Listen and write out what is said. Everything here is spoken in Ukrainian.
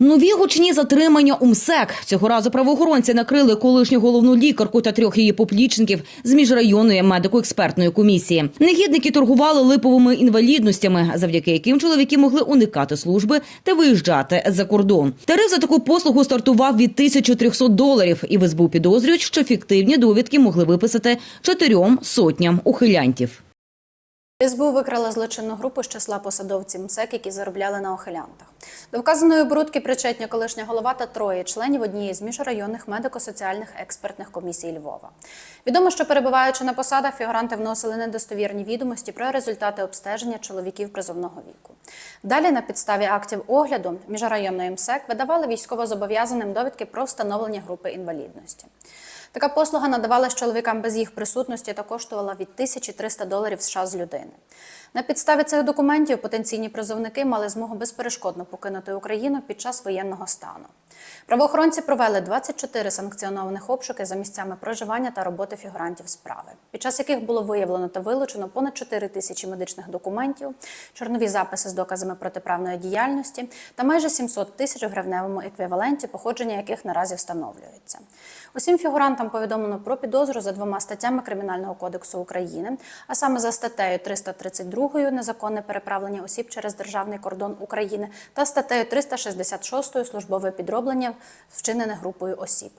Нові гучні затримання у МСЕК. Цього разу правоохоронці накрили колишню головну лікарку та трьох її поплічників з міжрайонної медико-експертної комісії. Негідники торгували липовими інвалідностями, завдяки яким чоловіки могли уникати служби та виїжджати за кордон. Тариф за таку послугу стартував від 1300 доларів, і в СБУ підозрюють, що фіктивні довідки могли виписати чотирьом сотням ухилянтів. СБУ викрала злочинну групу з числа посадовців МСЕК, які заробляли на охилянтах. До вказаної оборудки причетні колишня голова та троє членів однієї з міжрайонних медико-соціальних експертних комісій Львова. Відомо, що перебуваючи на посадах, фігуранти вносили недостовірні відомості про результати обстеження чоловіків призовного віку. Далі, на підставі актів огляду міжрайонної МСЕК видавали військовозобов'язаним довідки про встановлення групи інвалідності. Така послуга надавалась чоловікам без їх присутності та коштувала від 1300 доларів США з людини. На підставі цих документів потенційні призовники мали змогу безперешкодно покинути Україну під час воєнного стану. Правоохоронці провели 24 санкціонованих обшуки за місцями проживання та роботи фігурантів справи, під час яких було виявлено та вилучено понад 4 тисячі медичних документів, чорнові записи з доказами протиправної діяльності та майже 700 тисяч в гривневому еквіваленті, походження яких наразі встановлюється. Усім фігурантам повідомлено про підозру за двома статтями Кримінального кодексу України, а саме за статтею 332 незаконне переправлення осіб через державний кордон України та статтею 366 службове підроблення, вчинене групою осіб.